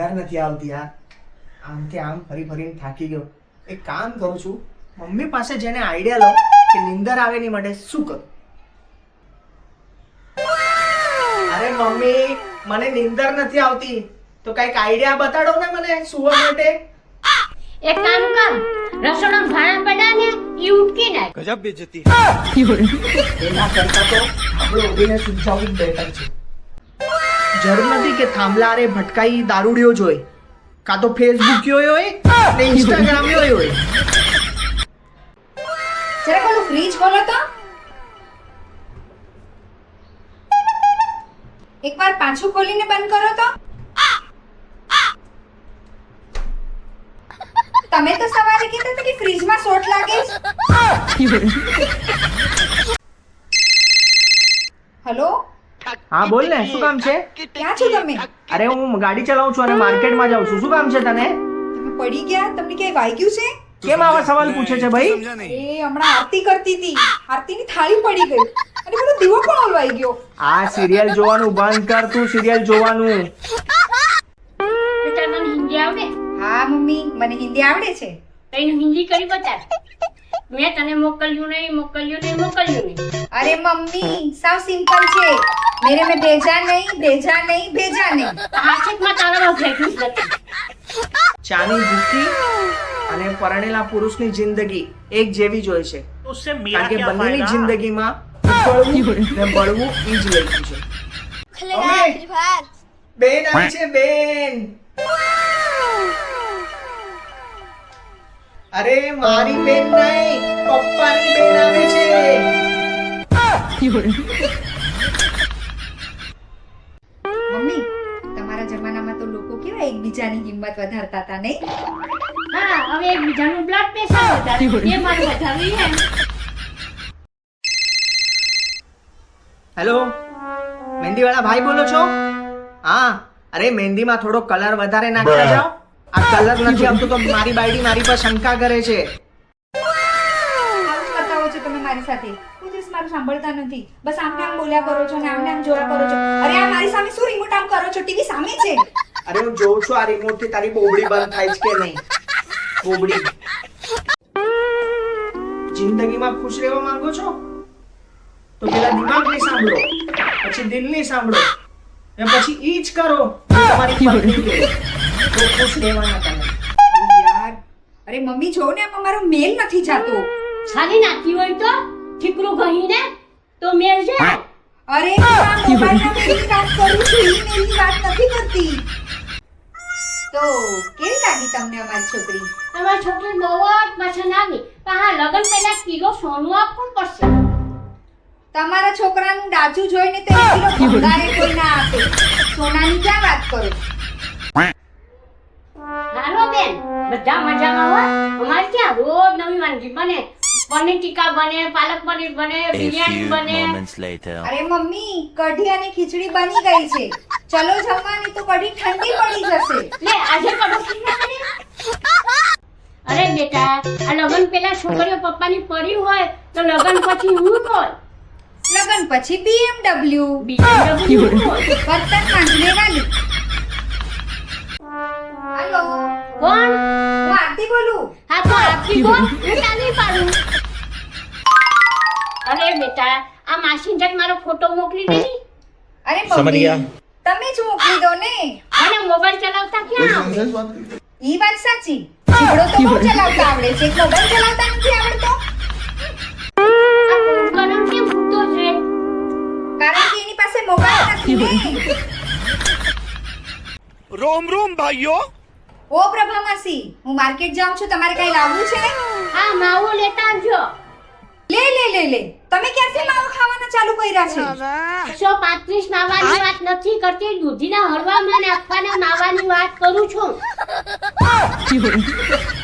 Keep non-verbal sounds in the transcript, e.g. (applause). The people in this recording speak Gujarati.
ઊંઘાર નથી આવતી યાર આમથી આમ ફરી ફરીને થાકી ગયો. એક કામ કરું છું મમ્મી પાસે જેને આઈડિયા લો કે નિંદર આવે નહીં માટે શું કરું? અરે મમ્મી મને નિંદર નથી આવતી. તો કંઈક આઈડિયા બતાડો ને મને સુવા માટે. એક કામ કર રસોડામાં ભાણા પડ્યા ને ઈ નાખ. ગજબ બેજતી. એના કરતા તો આપણે ઉભીને સુજાવું બેટર છે. જરૂર નથી કે થાંભલારે ભટકાઈ દારૂડિયો જોઈ. કાં તો ફેસબુક હોય ને ઇન્સ્ટાગ્રામ હોય. હોય જરા પેલું ફ્રીજ ખોલો તો. એકવાર પાછું ખોલીને બંધ કરો તો. તમે તો સવારે કીધું કે ફ્રીજમાં સોટ લાગે હેલો હા બોલ ને શું કામ છે? ક્યાં છો તમે? અરે હું ગાડી ચલાવું છું અને માર્કેટમાં જાઉં છું. શું કામ છે તને? પડી ગયા? તમને ક્યાંય વાગ્યું છે? કેમ આવા સવાલ પૂછે છે ભાઈ? એ હમણાં આરતી કરતી હતી. આરતીની થાળી પડી ગઈ. અને પેલો દીવો પણ ઓલવાઈ ગયો. આ સિરિયલ જોવાનું બંધ કર તું સિરિયલ જોવાનું. બેટા મને હિન્દી આવડે? હા મમ્મી મને હિન્દી આવડે છે. તઈને હિન્દી કરી બતાવ મેં તને મોકલ્યું નહીં મોકલ્યું નહીં મોકલ્યું નહીં. અરે મમ્મી સાવ સિમ્પલ છે. મેરે में भेजा नहीं भेजा नहीं भेजा नहीं હાથમાં તારા ભેટું જ નથી ચાની ભૂખી અને પરણેલા પુરુષની જિંદગી એક જેવી જ હોય છે उससे मेरा કારણ કે क्या બંનેની फायदा જિંદગીમાં ઉકળવું ને બળવું ઈ જ લખ્યું છે મમ્મી, બેન આવી છે બેન અરે મારી બેન નહીં પપ્પાની બેન આવે છે તો એકબીજાની હિંમત વધારતા હતા નહીં? હા હવે એકબીજાનું બ્લડ પ્રેશર વધારે એ મારું વધારવી છે. હેલો મહેંદીવાળા ભાઈ બોલો છો? હા અરે મહેંદીમાં થોડો કલર વધારે નાખતા જાઓ આ કલર નથી આવતો તો મારી બાયડી મારી પર શંકા કરે છે. બતાવો છો તમે મારી સાથે. કોઈ દિવસ મારું સાંભળતા નથી. બસ આમને આમ બોલ્યા કરો છો ને આમને આમ જોયા કરો છો. અરે આ મારી સામે શું રિમોટ આમ કરો છો? ટીવી સામે છે. અરે હું જોઉં છું આ રિમોટથી તારી બોબડી બંધ થાય છે કે નહીં? બોબડી. જિંદગીમાં ખુશ રહેવા માંગો છો? તો પેલા દિમાગની સાંભળો પછી દિલની સાંભળો ને પછી ઈ જ કરો તમારી પત્ની તો ખુશ રહેવાના તમે. યાર. અરે મમ્મી જો ને અમારો મારો મેલ નથી જાતો. છાલી નાખી હોય તો ઠીકરું કહીને તો મેલ જાય અરે હું આ વાત કરું છું ઈ મેલની વાત નથી કરતી. તો કેવી લાગી તમને અમારી છોકરી? તમારી છોકરી બહુ જ પસંદ આવી પણ હા લગ્ન પહેલા કિલો સોનું આપવું પડશે. તમારા છોકરાનું ડાચું જોઈને તો એક કિલો ભંગારે કોઈ ના આપે. સોનાની ક્યાં વાત કરો? હાલો બેન બધા મજામાં હોય અમારે ત્યાં રોજ નવી વાનગી બને? પનીર ટીકા બને પાલક પનીર બને બિરયાની બને. અરે મમ્મી કઢી અને ખીચડી બની ગઈ છે. ચલો જમવાની તો કઢી ઠંડી પડી જશે. લે આજે ના અરે બેટા આ લગન પેલા છોકરીઓ પપ્પાની પડી હોય તો લગન પછી હું બોલ લગન પછી BMW BMW હું બોલ બર્તન માંજનેવાની કોણ? હું આરતી બોલું? હા તો આરતી બોલ. હું ચાલી પાડું. અરે બેટા આ માસી જટ મારો ફોટો મોકલી દેની અરે મમ્મી. તમે જ મોકલી દો ને મને મોબાઈલ ચલાવતા ક્યાં આવડે? ઈ વાત સાચી. ચીકડો તો બહુ ચલાવતા આવડે છે. મોબાઈલ ચલાવતા નથી આવડતો. કારણ કે એની પાસે મોબાઈલ નથી રોમ રોમ ભાઈઓ. ઓ પ્રભા માસી હું માર્કેટ જાઉં છું. તમારે કઈ લાવવું છે? હા માવો લેતા આવજો. લે લે લે લે. તમે ક્યારથી માવો ખાવાના ચાલુ કર્યા છે? એકસો પાંત્રીસ માવાની વાત નથી કરતી. દૂધીના હળવામાં આપવાના માવાની વાત કરું છું. (laughs) (laughs)